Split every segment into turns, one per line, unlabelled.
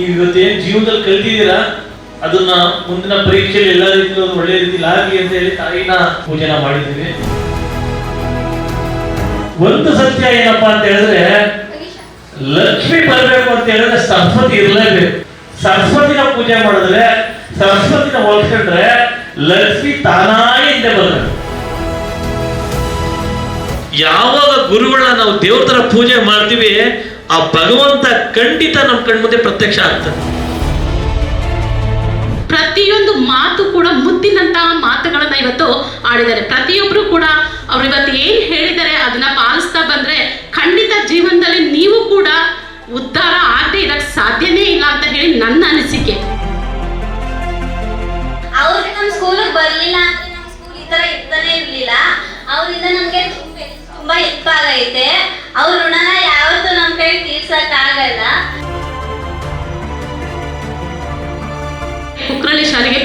ನೀವು ಇವತ್ತೇನ್ ಜೀವನದಲ್ಲಿ ಕಲ್ತಿದ್ದೀರಾ? ಅದನ್ನ ಮುಂದಿನ ಪರೀಕ್ಷೆಯಲ್ಲಿ ಎಲ್ಲ ರೀತಿಯಲ್ಲಿ ಒಂದು ಒಳ್ಳೆ ರೀತಿಯಲ್ಲಿ ಆಗಲಿ ಅಂತ ಹೇಳಿ ತಾಯಿನ ಪೂಜೆನ ಮಾಡಿದ್ದೀವಿ. ಒಂದು ಸತ್ಯ ಏನಪ್ಪಾ ಅಂತ ಹೇಳಿದ್ರೆ, ಲಕ್ಷ್ಮಿ ಬರಬೇಕು ಅಂತ ಹೇಳಿದ್ರೆ ಸರಸ್ವತಿ ಇರಲೇಬೇಕು. ಸರಸ್ವತಿನ ಪೂಜೆ ಮಾಡಿದ್ರೆ, ಸರಸ್ವತಿನ ಹೋಲ್ಸ್ಕೊಂಡ್ರೆ ಲಕ್ಷ್ಮಿ ತಾನಾಗಿ ಹಿಂದೆ ಬರಬೇಕು ಯಾವಾಗ ಗುರುಗಳನ್ನ ನಾವು ದೇವ್ರ ಪೂಜೆ ಮಾಡ್ತೀವಿ ಆ ಭಗವಂತ ಖಂಡಿತ ನಮ್ಮ ಕಣ್ಮುಂದೆ ಪ್ರತ್ಯಕ್ಷ ಆಗ್ತದೆ
ಪ್ರತಿಯೊಂದು ಮಾತು ಕೂಡ ಮುದ್ದಿನಂತಹ ಮಾತುಗಳನ್ನ ಇವತ್ತು ಆಡಿದ್ದಾರೆ. ಪ್ರತಿಯೊಬ್ರು ಕೂಡ ಅವ್ರು ಇವತ್ತು ಏನ್ ಹೇಳಿದ್ದಾರೆ ಅದನ್ನ ಪಾಲಿಸ್ತಾ ಬಂದ್ರೆ ಖಂಡಿತ ಜೀವನದಲ್ಲಿ ನೀವು ಕೂಡ ಉದ್ಧಾರ ಆಗದೆ ಇರಕ್ ಸಾಧ್ಯನೇ ಇಲ್ಲ ಅಂತ ಹೇಳಿ ನನ್ನ ಅನಿಸಿಕೆ.
ಅವ್ರಿಗೆ ನಮ್ಮ ಸ್ಕೂಲಿಗೆ ಬರ್ಲಿಲ್ಲ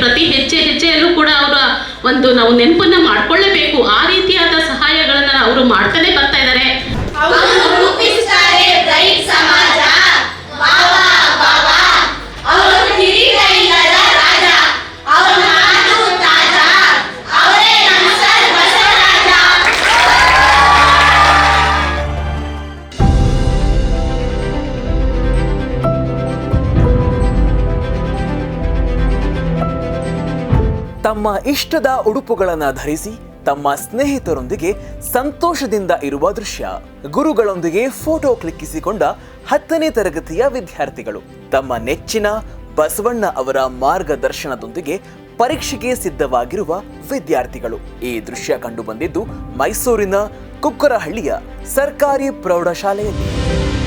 ಪ್ರತಿ ಹೆಜ್ಜೆ ಹೆಜ್ಜೆಯಲ್ಲೂ ಕೂಡ ಅವರ ಒಂದು ನಾವು ನೆನಪನ್ನ ಮಾಡ್ಕೊಳ್ಳೇಬೇಕು. ಆ ರೀತಿಯಾದ ಸಹಾಯಗಳನ್ನ ಅವರು ಮಾಡ್ತಾನೆ ಬರ್ತಾ ಇದ್ದಾರೆ.
ತಮ್ಮ ಇಷ್ಟದ ಉಡುಪುಗಳನ್ನು ಧರಿಸಿ ತಮ್ಮ ಸ್ನೇಹಿತರೊಂದಿಗೆ ಸಂತೋಷದಿಂದ ಇರುವ ದೃಶ್ಯ. ಗುರುಗಳೊಂದಿಗೆ ಫೋಟೋ ಕ್ಲಿಕ್ಕಿಸಿಕೊಂಡ ಹತ್ತನೇ ತರಗತಿಯ ವಿದ್ಯಾರ್ಥಿಗಳು. ತಮ್ಮ ನೆಚ್ಚಿನ ಬಸವಣ್ಣ ಅವರ ಮಾರ್ಗದರ್ಶನದೊಂದಿಗೆ ಪರೀಕ್ಷೆಗೆ ಸಿದ್ಧವಾಗಿರುವ ವಿದ್ಯಾರ್ಥಿಗಳು. ಈ ದೃಶ್ಯ ಕಂಡುಬಂದಿದ್ದು ಮೈಸೂರಿನ ಕುಕ್ಕರಹಳ್ಳಿಯ ಸರ್ಕಾರಿ ಪ್ರೌಢಶಾಲೆಯಲ್ಲಿ.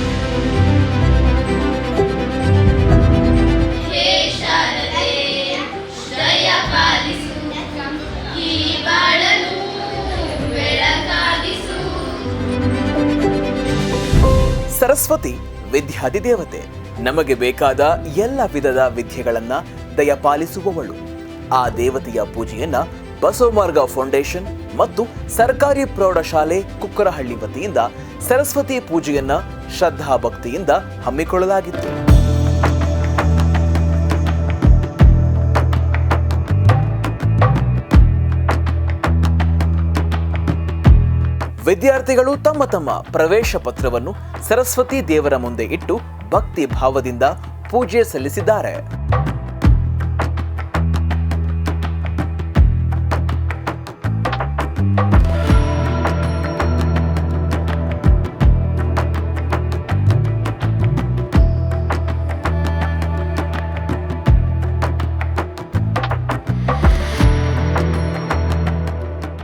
ಸರಸ್ವತಿ ವಿದ್ಯಾದಿ ದೇವತೆ, ನಮಗೆ ಬೇಕಾದ ಎಲ್ಲ ವಿಧದ ವಿದ್ಯೆಗಳನ್ನ ದಯಪಾಲಿಸುವವಳು ಆ ದೇವತೆಯ ಪೂಜೆಯನ್ನ ಬಸವಮಾರ್ಗ ಫೌಂಡೇಶನ್ ಮತ್ತು ಸರ್ಕಾರಿ ಪ್ರೌಢಶಾಲೆ ಕುಕ್ಕರಹಳ್ಳಿ ವತಿಯಿಂದ ಸರಸ್ವತಿ ಪೂಜೆಯನ್ನ ಶ್ರದ್ಧಾ ಭಕ್ತಿಯಿಂದ ಹಮ್ಮಿಕೊಳ್ಳಲಾಗಿತ್ತು. ವಿದ್ಯಾರ್ಥಿಗಳು ತಮ್ಮ ತಮ್ಮ ಪ್ರವೇಶ ಪತ್ರವನ್ನು ಸರಸ್ವತಿ ದೇವರ ಮುಂದೆ ಇಟ್ಟು ಭಕ್ತಿ ಭಾವದಿಂದ ಪೂಜೆ ಸಲ್ಲಿಸಿದ್ದಾರೆ.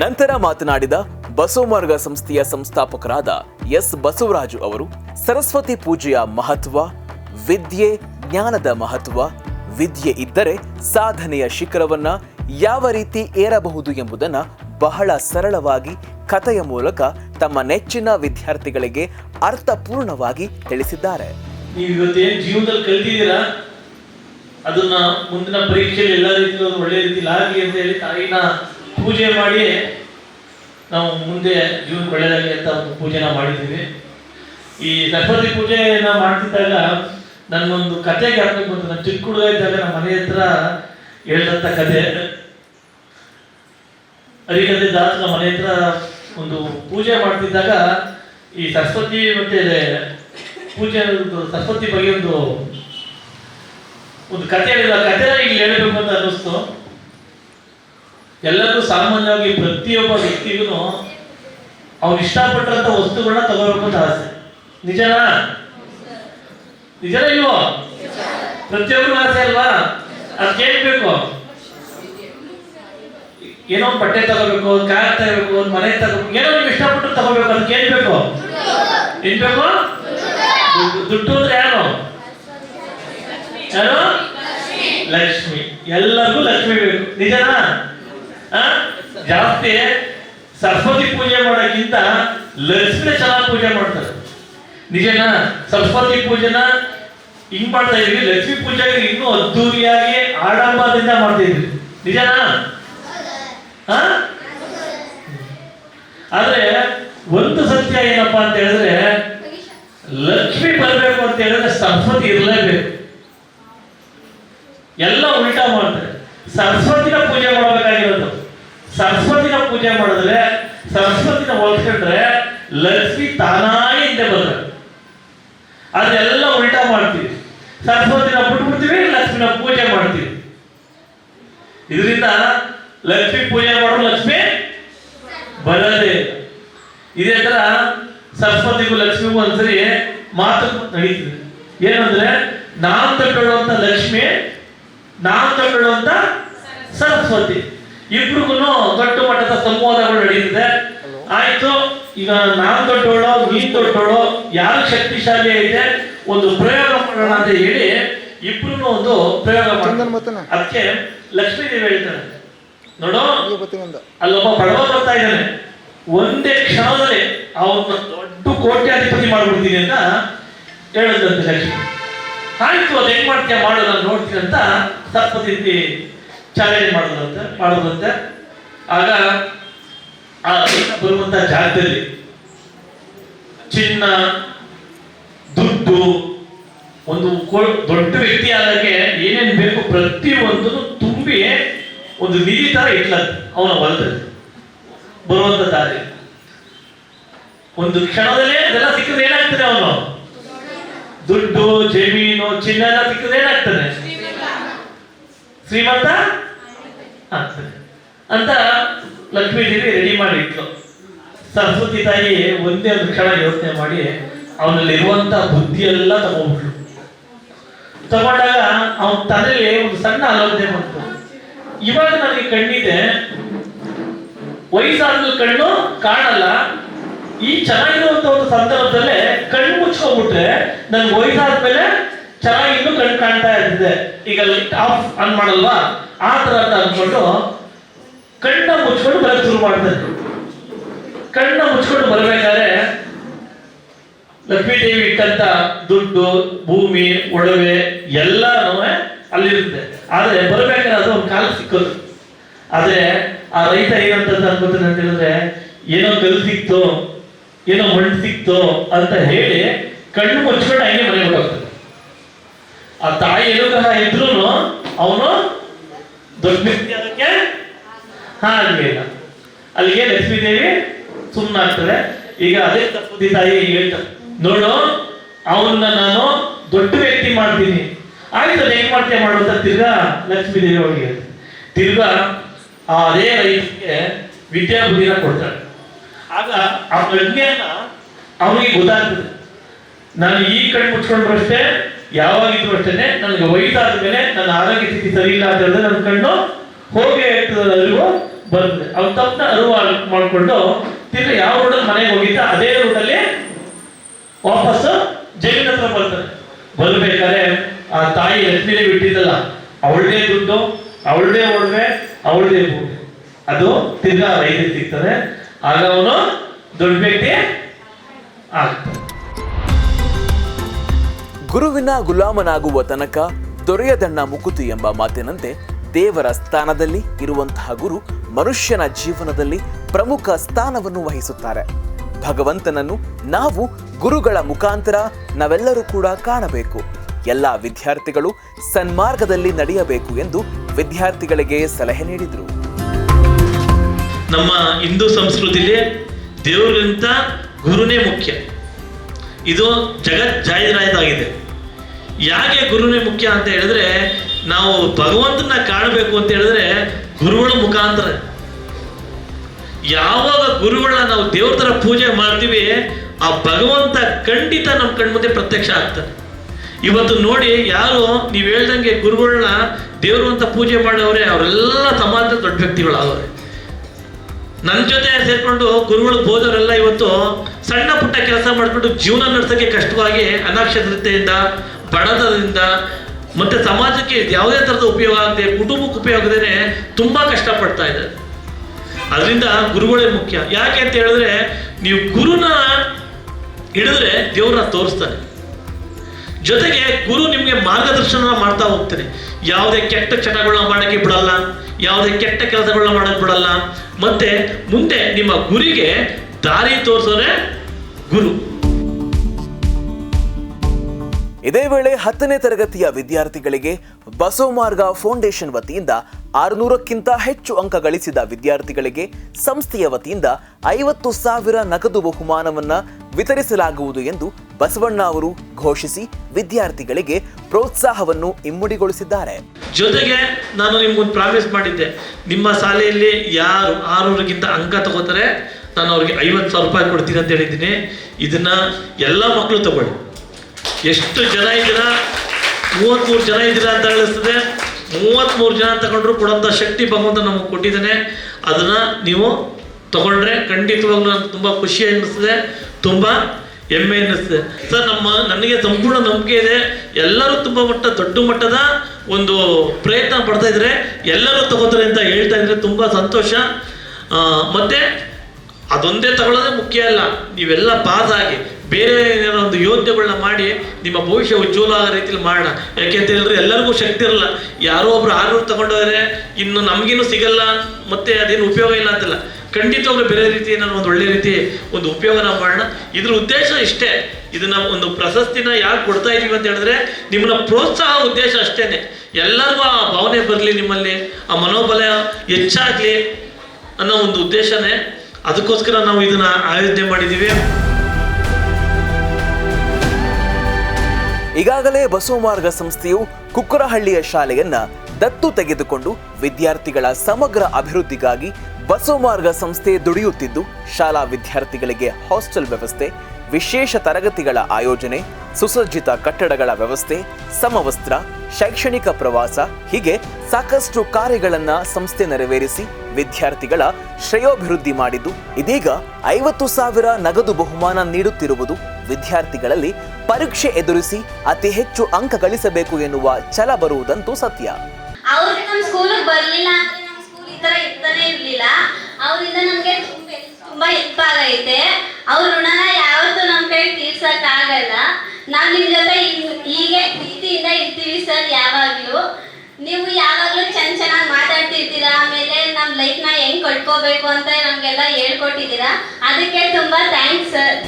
ನಂತರ ಮಾತನಾಡಿದ ಬಸವಮಾರ್ಗ ಸಂಸ್ಥೆಯ ಸಂಸ್ಥಾಪಕರಾದ ಎಸ್. ಬಸವರಾಜು ಅವರು ಸರಸ್ವತಿ ಪೂಜೆಯ ಮಹತ್ವ, ವಿದ್ಯೆ, ಜ್ಞಾನದ ಮಹತ್ವ, ವಿದ್ಯೆ ಇದ್ದರೆ ಸಾಧನೆಯ ಶಿಖರವನ್ನ ಯಾವ ರೀತಿ ಏರಬಹುದು ಎಂಬುದನ್ನು ಬಹಳ ಸರಳವಾಗಿ ಕಥೆಯ ಮೂಲಕ ತಮ್ಮ ನೆಚ್ಚಿನ ವಿದ್ಯಾರ್ಥಿಗಳಿಗೆ ಅರ್ಥಪೂರ್ಣವಾಗಿ ತಿಳಿಸಿದ್ದಾರೆ.
ಜೀವನದಲ್ಲಿ ಕಲ್ತಿದ್ದೀರಾ? ಅದನ್ನ ಮುಂದಿನ ಪರೀಕ್ಷೆಯಲ್ಲಿ ಎಲ್ಲ ರೀತಿಯಲ್ಲಿ ಒಳ್ಳೆ ರೀತಿಯಲ್ಲಿ ಆಗಲಿ ಅಂತ ಹೇಳಿ ತಾಯಿನ ಪೂಜೆ ಮಾಡಿ ನಾವು ಮುಂದೆ ಜೀವನ ಒಳ್ಳೆಯದಾಗಿ ಅಂತ ಒಂದು ಪೂಜೆನ ಮಾಡಿದ್ದೀವಿ. ಈ ಸರಸ್ವತಿ ಪೂಜೆಯನ್ನು ಮಾಡ್ತಿದ್ದಾಗ ನನ್ನೊಂದು ಕತೆ ಜ್ಞಾಪಕ ಬಂತು. ನಾನು ಚಿಕ್ಕ ಹುಡುಗ ಇದ್ದಾಗ ನಮ್ಮ ಮನೆ ಹತ್ರ ಹೇಳಿದಂಥ ಕತೆ ಹರಿಕತೆ ದಾಸ ನಮ್ಮ ಮನೆ ಹತ್ರ ಒಂದು ಪೂಜೆ ಮಾಡ್ತಿದ್ದಾಗ ಈ ಸರಸ್ವತಿ ಮತ್ತೆ ಪೂಜೆ ಸರಸ್ವತಿ ಬಗ್ಗೆ ಒಂದು ಒಂದು ಕತೆ ಹೇಳಿದ ಕತೆ ಇಲ್ಲಿ ಹೇಳಬೇಕು ಅಂತ ಅನ್ನಿಸ್ತು. ಎಲ್ಲರಿಗೂ ಸಾಮಾನ್ಯವಾಗಿ ಪ್ರತಿಯೊಬ್ಬ ವ್ಯಕ್ತಿಗೂ ಅವ್ರು ಇಷ್ಟಪಟ್ಟಂತ ವಸ್ತುಗಳನ್ನ ತಗೋಬೇಕು ಅಂತ ಆಸೆ. ನಿಜನಾ? ನಿಜನಾ ಇಲ್ವೋ? ಪ್ರತಿಯೊಬ್ಬರು ಆಸೆ ಅಲ್ವಾ? ಅದ್ ಕೇಳ್ಬೇಕು. ಏನೋ ಬಟ್ಟೆ ತಗೋಬೇಕು, ಒಂದು ಕಾರ್ ತಗೋಬೇಕು, ಒಂದು ಮನೆ ತಗೋಬೇಕು, ಏನೋ ನೀವು ಇಷ್ಟಪಟ್ಟು ತಗೋಬೇಕು ಅದ್ ಕೇಳ್ಬೇಕು. ಬೇಕು ದುಡ್ಡು- ಅಂದ್ರೆ ಯಾರು? ಯಾರು? ಲಕ್ಷ್ಮಿ. ಎಲ್ಲರಿಗೂ ಲಕ್ಷ್ಮಿ ಬೇಕು. ನಿಜನಾ? ಜಾಸ್ತಿ ಸರಸ್ವತಿ ಪೂಜೆ ಮಾಡೋಕ್ಕಿಂತ ಲಕ್ಷ್ಮಿ ಚೆನ್ನಾಗಿ ಪೂಜೆ ಮಾಡ್ತಾರೆ. ನಿಜನಾ, ಸರಸ್ವತಿ ಪೂಜೆನ ಹಿಂಗ್ ಮಾಡ್ತಾ ಇದ್ವಿ. ಲಕ್ಷ್ಮಿ ಪೂಜೆಗೆ ಇನ್ನೂ ಅದ್ದೂರಿಯಾಗಿ ಆಡಂಬರದಿಂದ ಮಾಡ್ತಾ ಇದ್ವಿ. ನಿಜನಾ? ಆದ್ರೆ ಒಂದು ಸತ್ಯ ಏನಪ್ಪಾ ಅಂತ ಹೇಳಿದ್ರೆ, ಲಕ್ಷ್ಮಿ ಬರಬೇಕು ಅಂತ ಹೇಳಿದ್ರೆ ಸರಸ್ವತಿ ಇರಲೇಬೇಕು. ಎಲ್ಲ ಉಲ್ಟಾ ಮಾಡ್ತಾರೆ. ಸರಸ್ವತಿನ ಪೂಜೆ ಮಾಡಬೇಕಾಗಿರೋದು. ಸರಸ್ವತಿನ ಪೂಜೆ ಮಾಡಿದ್ರೆ, ಸರಸ್ವತಿನ ಹೋಲ್ಸ್ಕೊಂಡ್ರೆ ಲಕ್ಷ್ಮಿ ತಾನಾಗಿ ಹಿಂದೆ ಬರ್ತಾರೆ ಅದೆಲ್ಲ ಉಲ್ಟಾ ಮಾಡ್ತೀವಿ. ಸರಸ್ವತಿನ ಬಿಟ್ಬಿಡ್ತೀವಿ, ಲಕ್ಷ್ಮಿನ ಪೂಜೆ ಮಾಡ್ತೀವಿ. ಇದರಿಂದ ಲಕ್ಷ್ಮಿ ಪೂಜೆ ಮಾಡೋ ಲಕ್ಷ್ಮಿ ಬರೋದೇ. ಇದೇ ತರ ಸರಸ್ವತಿಗೂ ಲಕ್ಷ್ಮಿಗೂ ಒಂದ್ಸರಿ ಮಾತು ನಡೀತದೆ. ಏನಂದ್ರೆ, ನಾನ್ ತಗೊಳ್ಳುವಂತ ಲಕ್ಷ್ಮಿ, ನಾನ್ ತಗೊಳ್ಳುವಂತ ಸರಸ್ವತಿ. ಇಬ್ರಿಗೂ ದೊಡ್ಡ ಮಟ್ಟದ ಸಂವಾದಗಳು ನಡೆಯುತ್ತೆ ಆಯ್ತು ಈಗ ನಾನ್ ದೊಡ್ಡವಳು ನೀನ್ ದೊಡ್ಡವಳು ಯಾರು ಶಕ್ತಿಶಾಲಿ ಐತೆ ಒಂದು ಪ್ರಯೋಗ ಮಾಡೋಣ ಅಂತ ಹೇಳಿ ಇಬ್ರು ಒಂದು ಪ್ರಯೋಗ ಮಾಡ್ತಾರೆ. ಅದಕ್ಕೆ ಲಕ್ಷ್ಮೀ ದೇವಿ ಹೇಳ್ತಾರೆ. ನೋಡು ಅಲ್ಲೊಬ್ಬ ಬಡವ ಬರ್ತಾ ಇದ್ದಾನೆ. ಒಂದೇ ಕ್ಷಣದಲ್ಲಿ ಅವನ್ನ ದೊಡ್ಡ ಕೋಟ್ಯಾಧಿಪತಿ ಮಾಡ್ಬಿಡ್ತೀನಿ ಅಂತ ಹೇಳಿದಂತೆ ಲಕ್ಷ್ಮಿ. ಆಯ್ತು ಅದು ಹೆಂಗ್ ಮಾಡ್ತೀಯ ಮಾಡು ನಾನು ನೋಡ್ತೀನಿ ಅಂತ ಚಾಲೆಂಜ್ ಮಾಡೋದಂತೆ ಮಾಡೋದಂತೆ. ಆಗ ಆ ರೈತ ಬರುವಂತಹ ಜಾಗದಲ್ಲಿ ಚಿನ್ನ, ದುಡ್ಡು, ಒಂದು ದೊಡ್ಡ ವ್ಯಕ್ತಿ ಆದಾಗೆ ಏನೇನ್ ಬೇಕು ಪ್ರತಿಯೊಂದು ತುಂಬಿ ಒಂದು ನಿಧಿ ತರ ಇಟ್ಲಂತೆ ಅವನ ಹೊಲದಲ್ಲಿ, ಬರುವಂತ ದಾರಿ. ಒಂದು ಕ್ಷಣದಲ್ಲೇ ಅದೆಲ್ಲ ಸಿಕ್ಕಿದ್ರೆ ಏನಾಗ್ತದೆ ಅವನು? ದುಡ್ಡು, ಜಮೀನು, ಚಿನ್ನ ಎಲ್ಲ ಸಿಕ್ಕಿದ್ರೆ ಏನಾಗ್ತಾನೆ ಶ್ರೀಮಂತ? ಆಗ್ತಾನೆ ಅಂತ ಲಕ್ಷ್ಮೀ ದೇವಿ ರೆಡಿ ಮಾಡಿ ಇಟ್ಲು ಸರಸ್ವತಿ ತಾಯಿ ಒಂದೇ ಒಂದು ಕ್ಷಣ ಯೋಚನೆ ಮಾಡಿ ಅವನಲ್ಲಿರುವಂತ ಬುದ್ಧಿ ಎಲ್ಲ ತಗೊಂಡ್ಬಿಟ್ಲು. ತಗೊಂಡಾಗ ಅವನ ತಲೆಯಲ್ಲಿ ಒಂದು ಸಣ್ಣ ಆಲೋಚನೆ ಬಂತು. ಇವಾಗ ನನಗೆ ಕಣ್ಣಿದೆ. ವಯಸ್ಸಾದ ಕಣ್ಣು ಕಾಣಲ್ಲ. ಈ ಚೆನ್ನಾಗಿರುವಂತ ಒಂದು ಸಂದರ್ಭದಲ್ಲೇ ಕಣ್ಣು ಮುಚ್ಕೊಂಡ್ಬಿಟ್ರೆ ನನ್ಗೆ ವಯಸ್ಸಾದ್ಮೇಲೆ ಚೆನ್ನಾಗಿ ಇನ್ನೂ ಕಣ್ಣು ಕಾಣ್ತಾ ಇದ್ದಿದೆ. ಈಗ ಲೈಟ್ ಆಫ್ ಆನ್ ಮಾಡಲ್ವಾ? ಆ ತರ ಅಂತ ಅಂದ್ಕೊಂಡು ಕಣ್ಣ ಮುಚ್ಕೊಂಡು ಬರಕ್ ಶುರು ಮಾಡ್ತಾರೆ ಕಣ್ಣ ಮುಚ್ಕೊಂಡು ಬರಬೇಕಾದ್ರೆ ಲಕ್ಷ್ಮೀ ದೇವಿ ಇಟ್ಟಂತ ದುಡ್ಡು, ಭೂಮಿ, ಒಡವೆ ಎಲ್ಲಾನು ಅಲ್ಲಿರುತ್ತೆ. ಆದ್ರೆ ಬರಬೇಕಾದ್ರೆ ಅದು ಒಂದು ಕಾಲ ಸಿಕ್ಕೋದು. ಆದ್ರೆ ಆ ರೈತ ಏನಂತ ಅನ್ಕೋತಾನೆ ಅಂತ ಹೇಳಿದ್ರೆ, ಏನೋ ಕಲ್ ಸಿಕ್ತು ಏನೋ ಮಣ್ಣು ಸಿಕ್ತು ಅಂತ ಹೇಳಿ ಕಣ್ಣು ಮುಚ್ಕೊಂಡು ಹಂಗೆ ಮನೆಗೆ ಹೋಗ್ತಾನೆ ಆ ತಾಯಿ ಅನುಗ್ರಹ ಇದ್ರೂ ಅವನು ದೊಡ್ಡ ವ್ಯಕ್ತಿ ಅದಕ್ಕೆ ಹಾಗಲಿಲ್ಲ ಅಲ್ಲಿಗೆ ಲಕ್ಷ್ಮೀ ದೇವಿ ಸುಮ್ಮನಾಗ್ತದೆ ಈಗ ಅದೇ ತಪ್ಪದಿ ತಾಯಿ ಹೇಳ್ತಾರೆ ನೋಡು, ಅವನ್ನ ನಾನು ದೊಡ್ಡ ವ್ಯಕ್ತಿ ಮಾಡ್ತೀನಿ. ಆಯ್ತು ಏನ್ ಮಾಡ್ತೀಯ ಮಾಡುವಂತ ತಿರ್ಗಾ ಲಕ್ಷ್ಮೀ ದೇವಿ ಅವಳಿಗೆ ತಿರ್ಗಾ ಆ ಅದೇ ರೈತರಿಗೆ ವಿದ್ಯಾಬುದ್ಧಿನ ಕೊಡ್ತಾಳೆ. ಆಗ ಆ ಪ್ರಜ್ಞೆಯನ್ನ ಅವನಿಗೆ ಗೊತ್ತಾಗ್ತದೆ. ನಾನು ಈ ಕಣ್ಣು ಮುಚ್ಕೊಂಡ್ರು ಅಷ್ಟೇ ಯಾವಾಗಿದ್ರು ಅಷ್ಟೇ ನನಗೆ ವಯಸ್ಸಾದ ಮೇಲೆ ನನ್ನ ಆರೋಗ್ಯ ಸ್ಥಿತಿ ಸರಿ ಇಲ್ಲ ಅಂತ ಹೇಳಿದ್ರೆ ನನ್ನ ಕಣ್ಣು ಹೋಗಿ ಅರಿವು ಬರ್ತದೆ ಅವ್ನು ತಪ್ಪನ ಅರಿವು ಮಾಡಿಕೊಂಡು ತಿರ್ಗ ಯಾವ ರೋಡ್ ಮನೆಗೆ ಹೋಗಿದ್ದ, ಅದೇ ರೋಡಲ್ಲಿ ವಾಪಸ್ ಜೈಲಿನ ಹತ್ರ ಬರ್ತಾರೆ ಬರ್ಬೇಕಾದ್ರೆ ಆ ತಾಯಿ ಲಕ್ಷ್ಮೀನೇ ಬಿಟ್ಟಿದ್ದಲ್ಲ, ಅವಳದೇ ದುಡ್ಡು, ಅವಳದೇ ಒಡವೆ, ಅವಳದೇ ಭೂಮಿ. ಅದು ತಿರ್ಗಾ ರೈತ ಸಿಗ್ತದೆ. ಆಗ ಅವನು ದೊಡ್ಡ ವ್ಯಕ್ತಿ ಆಗ್ತಾನೆ.
ಗುರುವಿನ ಗುಲಾಮನಾಗುವ ತನಕ ದೊರೆಯದಣ್ಣ ಮುಕುತು ಎಂಬ ಮಾತಿನಂತೆ ದೇವರ ಸ್ಥಾನದಲ್ಲಿ ಇರುವಂತಹ ಗುರು ಮನುಷ್ಯನ ಜೀವನದಲ್ಲಿ ಪ್ರಮುಖ ಸ್ಥಾನವನ್ನು ವಹಿಸುತ್ತಾರೆ. ಭಗವಂತನನ್ನು ನಾವು ಗುರುಗಳ ಮುಖಾಂತರ ನಾವೆಲ್ಲರೂ ಕೂಡ ಕಾಣಬೇಕು. ಎಲ್ಲ ವಿದ್ಯಾರ್ಥಿಗಳು ಸನ್ಮಾರ್ಗದಲ್ಲಿ ನಡೆಯಬೇಕು ಎಂದು ವಿದ್ಯಾರ್ಥಿಗಳಿಗೆ ಸಲಹೆ ನೀಡಿದರು.
ನಮ್ಮ ಹಿಂದೂ ಸಂಸ್ಕೃತಿಲಿ ದೇವರಿಗಿಂತ ಗುರುನೇ ಮುಖ್ಯ. ಇದು ಜಗತ್ ಜಾಹೀರಾತಾಗಿದೆ. ಯಾಕೆ ಗುರುನೇ ಮುಖ್ಯ ಅಂತ ಹೇಳಿದ್ರೆ, ನಾವು ಭಗವಂತನ ಕಾಣಬೇಕು ಅಂತ ಹೇಳಿದ್ರೆ ಗುರುಗಳ ಮುಖಾಂತರ. ಯಾವಾಗ ಗುರುಗಳನ್ನ ನಾವು ದೇವ್ರ ಪೂಜೆ ಮಾಡ್ತೀವಿ, ಆ ಭಗವಂತ ಖಂಡಿತ ನಮ್ಮ ಕಣ್ಮುಂದೆ ಪ್ರತ್ಯಕ್ಷ ಆಗ್ತಾನೆ. ಇವತ್ತು ನೋಡಿ ಯಾರು ನೀವು ಹೇಳ್ದಂಗೆ ಗುರುಗಳನ್ನ ದೇವ್ರು ಅಂತ ಪೂಜೆ ಮಾಡೋರೆ ಅವರೆಲ್ಲ ಸಮಾಜದ ದೊಡ್ಡ ವ್ಯಕ್ತಿಗಳಾಗವ್ರೆ. ನನ್ನ ಜೊತೆ ಸೇರ್ಕೊಂಡು ಗುರುಗಳು ಹೋದವರೆಲ್ಲ ಇವತ್ತು ಸಣ್ಣ ಪುಟ್ಟ ಕೆಲಸ ಮಾಡ್ಕೊಂಡು ಜೀವನ ನಡೆಸೋಕ್ಕೆ ಕಷ್ಟವಾಗಿ ಅನಕ್ಷತ್ರತೆಯಿಂದ ಬಡತನದಿಂದ ಮತ್ತೆ ಸಮಾಜಕ್ಕೆ ಯಾವುದೇ ಥರದ ಉಪಯೋಗ ಆಗದೆ, ಕುಟುಂಬಕ್ಕೆ ಉಪಯೋಗ ತುಂಬ ತುಂಬಾ ಕಷ್ಟಪಡ್ತಾ ಇದ್ದಾರೆ. ಅದರಿಂದ ಗುರುಗಳೇ ಮುಖ್ಯ. ಯಾಕೆ ಅಂತ ಹೇಳಿದ್ರೆ, ನೀವು ಗುರುನ ಹಿಡಿದ್ರೆ ದೇವ್ರನ್ನ ತೋರಿಸ್ತಾನೆ ಜೊತೆಗೆ ಗುರು ನಿಮಗೆ ಮಾರ್ಗದರ್ಶನ ಮಾಡ್ತಾ ಹೋಗ್ತಾನೆ. ಯಾವುದೇ ಕೆಟ್ಟ ಚಟಗಳನ್ನ ಮಾಡೋಕ್ಕೆ ಬಿಡಲ್ಲ, ಯಾವುದೇ ಕೆಟ್ಟ ಕೆಲಸಗಳನ್ನ ಮಾಡೋಕ್ಕೆ ಬಿಡಲ್ಲ. ಮತ್ತೆ ಮುಂದೆ ನಿಮ್ಮ ಗುರಿಗೆ ದಾರಿ ತೋರಿಸೋರೆ ಗುರು.
ಇದೇ ವೇಳೆ ಹತ್ತನೇ ತರಗತಿಯ ವಿದ್ಯಾರ್ಥಿಗಳಿಗೆ ಬಸವಮಾರ್ಗ ಫೌಂಡೇಶನ್ ವತಿಯಿಂದ ಆರುನೂರಕ್ಕಿಂತ ಹೆಚ್ಚು ಅಂಕ ಗಳಿಸಿದ ವಿದ್ಯಾರ್ಥಿಗಳಿಗೆ ಸಂಸ್ಥೆಯ ವತಿಯಿಂದ ಐವತ್ತು ಸಾವಿರ ನಗದು ಬಹುಮಾನವನ್ನ ವಿತರಿಸಲಾಗುವುದು ಎಂದು ಬಸವಣ್ಣ ಅವರು ಘೋಷಿಸಿ ವಿದ್ಯಾರ್ಥಿಗಳಿಗೆ ಪ್ರೋತ್ಸಾಹವನ್ನು ಇಮ್ಮಡಿಗೊಳಿಸಿದ್ದಾರೆ.
ಜೊತೆಗೆ ನಾನು ನಿಮ್ಗೊಂದು ಪ್ರಾಮಿಸ್ ಮಾಡಿದ್ದೆ. ನಿಮ್ಮ ಶಾಲೆಯಲ್ಲಿ ಯಾರು ಆರುನೂರಕ್ಕಿಂತ ಅಂಕ ತಗೋತಾರೆ, ನಾನು ಅವ್ರಿಗೆ ಐವತ್ತು ಸಾವಿರ ರೂಪಾಯಿ ಕೊಡ್ತೀನಿ ಅಂತ ಹೇಳಿದ್ದೀನಿ. ಇದನ್ನ ಎಲ್ಲ ಮಕ್ಕಳು ತಗೊಳ್ಳಿ. ಎಷ್ಟು ಜನ ಇದ್ದೀರಾ? ಮೂವತ್ತ್ಮೂರು ಜನ ಇದ್ದೀರಾ ಅಂತ ಹೇಳಿಸ್ತದೆ. ಮೂವತ್ತ್ಮೂರು ಜನ ತಗೊಂಡ್ರು ಕೊಡೋಂಥ ಶಕ್ತಿ ಭಗವಂತ ನಮಗೆ ಕೊಟ್ಟಿದ್ದಾನೆ. ಅದನ್ನು ನೀವು ತಗೊಂಡ್ರೆ ಖಂಡಿತವಾಗ್ಲೂ ನನಗೆ ತುಂಬ ಖುಷಿ ಅನ್ನಿಸ್ತದೆ ತುಂಬ ಹೆಮ್ಮೆ ಅನ್ನಿಸ್ತದೆ ಸರ್, ನಮ್ಮ, ನನಗೆ ಸಂಪೂರ್ಣ ನಂಬಿಕೆ ಇದೆ. ಎಲ್ಲರೂ ತುಂಬ ಮಟ್ಟ, ದೊಡ್ಡ ಮಟ್ಟದ ಒಂದು ಪ್ರಯತ್ನ ಪಡ್ತಾ ಇದ್ರೆ ಎಲ್ಲರೂ ತಗೋತಾರೆ ಅಂತ ಹೇಳ್ತಾ ಇದ್ರೆ ತುಂಬ ಸಂತೋಷ. ಮತ್ತು ಅದೊಂದೇ ತಗೊಳ್ಳೋದೇ ಮುಖ್ಯ ಅಲ್ಲ. ನೀವೆಲ್ಲ ಪಾಸ್ ಆಗಿ ಬೇರೆ ಏನೋ ಒಂದು ಯೋಜನೆಗಳನ್ನ ಮಾಡಿ ನಿಮ್ಮ ಭವಿಷ್ಯ ಉಜ್ವಲ ಆಗೋ ರೀತಿಲಿ ಮಾಡೋಣ. ಯಾಕೆ ಅಂತ ಹೇಳಿದ್ರೆ ಎಲ್ಲರಿಗೂ ಶಕ್ತಿ ಇರಲ್ಲ. ಯಾರೋ ಒಬ್ರು ಆರ್ನೂರು ತಗೊಂಡೋದ್ರೆ ಇನ್ನು ನಮಗೇನು ಸಿಗಲ್ಲ, ಮತ್ತೆ ಅದೇನು ಉಪಯೋಗ ಇಲ್ಲ ಅಂತಲ್ಲ. ಖಂಡಿತವಾಗ್ಲೂ ಬೇರೆ ರೀತಿ ಏನಾದ್ರು ಒಂದು ಒಳ್ಳೆ ರೀತಿ ಒಂದು ಉಪಯೋಗ ನಾವು ಮಾಡೋಣ. ಇದ್ರ ಉದ್ದೇಶ ಇಷ್ಟೇ. ಇದನ್ನ ಒಂದು ಪ್ರಶಸ್ತಿನ ಯಾಕೆ ಕೊಡ್ತಾ ಇದೀವಿ ಅಂತ ಹೇಳಿದ್ರೆ ನಿಮ್ಮನ್ನ ಪ್ರೋತ್ಸಾಹ ಉದ್ದೇಶ ಅಷ್ಟೇನೆ. ಎಲ್ಲರಿಗೂ ಆ ಭಾವನೆ ಬರಲಿ ನಿಮ್ಮಲ್ಲಿ, ಆ ಮನೋಬಲ ಹೆಚ್ಚಾಗ್ಲಿ ಅನ್ನೋ ಒಂದು ಉದ್ದೇಶನೇ. ಅದಕ್ಕೋಸ್ಕರ ನಾವು ಇದನ್ನ ಆಯೋಜನೆ ಮಾಡಿದ್ದೀವಿ.
ಈಗಾಗಲೇ ಬಸವಮಾರ್ಗ ಸಂಸ್ಥೆಯು ಕುಕ್ಕರಹಳ್ಳಿಯ ಶಾಲೆಯನ್ನ ದತ್ತು ತೆಗೆದುಕೊಂಡು ವಿದ್ಯಾರ್ಥಿಗಳ ಸಮಗ್ರ ಅಭಿವೃದ್ಧಿಗಾಗಿ ಬಸವಮಾರ್ಗ ಸಂಸ್ಥೆ ದುಡಿಯುತ್ತಿದ್ದು, ಶಾಲಾ ವಿದ್ಯಾರ್ಥಿಗಳಿಗೆ ಹಾಸ್ಟೆಲ್ ವ್ಯವಸ್ಥೆ, ವಿಶೇಷ ತರಗತಿಗಳ ಆಯೋಜನೆ, ಸುಸಜ್ಜಿತ ಕಟ್ಟಡಗಳ ವ್ಯವಸ್ಥೆ, ಸಮವಸ್ತ್ರ, ಶೈಕ್ಷಣಿಕ ಪ್ರವಾಸ, ಹೀಗೆ ಸಾಕಷ್ಟು ಕಾರ್ಯಗಳನ್ನ ಸಂಸ್ಥೆ ನೆರವೇರಿಸಿ ವಿದ್ಯಾರ್ಥಿಗಳ ಶ್ರೇಯೋಭಿವೃದ್ಧಿ ಮಾಡಿದ್ದು, ಇದೀಗ ಐವತ್ತು ಸಾವಿರ ನಗದು ಬಹುಮಾನ ನೀಡುತ್ತಿರುವುದು ವಿದ್ಯಾರ್ಥಿಗಳಲ್ಲಿ ಪರೀಕ್ಷೆ ಎದುರಿಸಿ ಅತಿ ಹೆಚ್ಚು ಅಂಕ ಗಳಿಸಬೇಕು ಎನ್ನುವ ಛಲ ಬರುವುದಂತೂ ಸತ್ಯ.
ಅವ್ರಿಗೆ ನಮ್ಮ ಸ್ಕೂಲಿಗೆ ಬರಲಿಲ್ಲ ಅಂದ್ರೆ ನಮ್ಮ ಸ್ಕೂಲ್ ಈ ಥರ ಇರ್ತಾನೆ ಇರಲಿಲ್ಲ. ಅವರಿಂದ ನಮಗೆ ತುಂಬ ಹೆಲ್ಪ್ ಆಗೈತೆ. ಅವ್ರ ಋಣನ ಯಾವತ್ತೂ ನಮ್ಮ ಕೈ ತೀರ್ಸೋಕ್ಕಾಗಲ್ಲ. ನಾವು ನಿಮ್ಮ ಜೊತೆ ಹೀಗೆ ಪ್ರೀತಿಯಿಂದ ಇರ್ತೀವಿ ಸರ್ ಯಾವಾಗಲೂ. ನೀವು ಯಾವಾಗಲೂ ಚೆನ್ನ ಚೆನ್ನಾಗಿ ಮಾತಾಡ್ತಿರ್ತೀರಾ? ಆಮೇಲೆ ನಮ್ಮ ಲೈಫ್ನ ಹೆಂಗ್ ಕಟ್ಕೋಬೇಕು ಅಂತ ನಮಗೆಲ್ಲ ಹೇಳ್ಕೊಟ್ಟಿದ್ದೀರಾ? ಅದಕ್ಕೆ ತುಂಬಾ ಥ್ಯಾಂಕ್ಸ್ ಸರ್.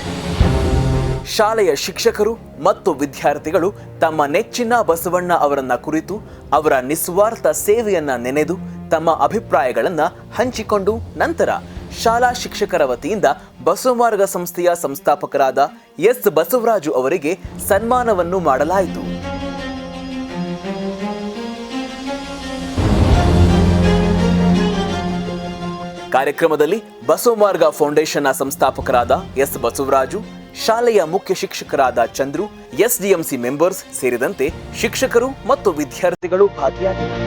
ಶಾಲೆಯ ಶಿಕ್ಷಕರು ಮತ್ತು ವಿದ್ಯಾರ್ಥಿಗಳು ತಮ್ಮ ನೆಚ್ಚಿನ ಬಸವಣ್ಣ ಅವರನ್ನ ಕುರಿತು, ಅವರ ನಿಸ್ವಾರ್ಥ ಸೇವೆಯನ್ನ ನೆನೆದು ತಮ್ಮ ಅಭಿಪ್ರಾಯಗಳನ್ನು ಹಂಚಿಕೊಂಡು ನಂತರ ಶಾಲಾ ಶಿಕ್ಷಕರ ವತಿಯಿಂದ ಬಸವಮಾರ್ಗ ಸಂಸ್ಥೆಯ ಸಂಸ್ಥಾಪಕರಾದ ಎಸ್. ಬಸವರಾಜು ಅವರಿಗೆ ಸನ್ಮಾನವನ್ನು ಮಾಡಲಾಯಿತು. ಕಾರ್ಯಕ್ರಮದಲ್ಲಿ ಬಸವಮಾರ್ಗ ಫೌಂಡೇಶನ್ನ ಸಂಸ್ಥಾಪಕರಾದ ಎಸ್. ಬಸವರಾಜು ಶಾಲೆಯ ಮುಖ್ಯ ಶಿಕ್ಷಕರಾದ ಚಂದ್ರು, ಎಸ್ಡಿಎಂಸಿ ಮೆಂಬರ್ಸ್ ಸೇರಿದಂತೆ ಶಿಕ್ಷಕರು ಮತ್ತು ವಿದ್ಯಾರ್ಥಿಗಳು ಭಾಗಿಯಾಗಿದ್ದರು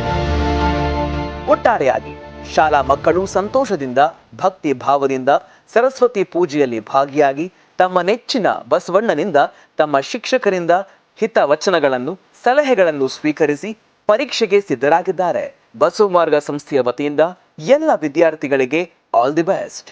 ಒಟ್ಟಾರೆಯಾಗಿ ಶಾಲಾ ಮಕ್ಕಳು ಸಂತೋಷದಿಂದ, ಭಕ್ತಿ ಭಾವದಿಂದ, ಸರಸ್ವತಿ ಪೂಜೆಯಲ್ಲಿ ಭಾಗಿಯಾಗಿ ತಮ್ಮ ನೆಚ್ಚಿನ ಬಸವಣ್ಣನಿಂದ ತಮ್ಮ ಶಿಕ್ಷಕರಿಂದ ಹಿತವಚನಗಳನ್ನು ಸಲಹೆಗಳನ್ನು ಸ್ವೀಕರಿಸಿ ಪರೀಕ್ಷೆಗೆ ಸಿದ್ಧರಾಗಿದ್ದಾರೆ. ಬಸವಮಾರ್ಗ ಸಂಸ್ಥೆಯ ವತಿಯಿಂದ ಎಲ್ಲ ವಿದ್ಯಾರ್ಥಿಗಳಿಗೆ ಆಲ್ ದಿ ಬೆಸ್ಟ್.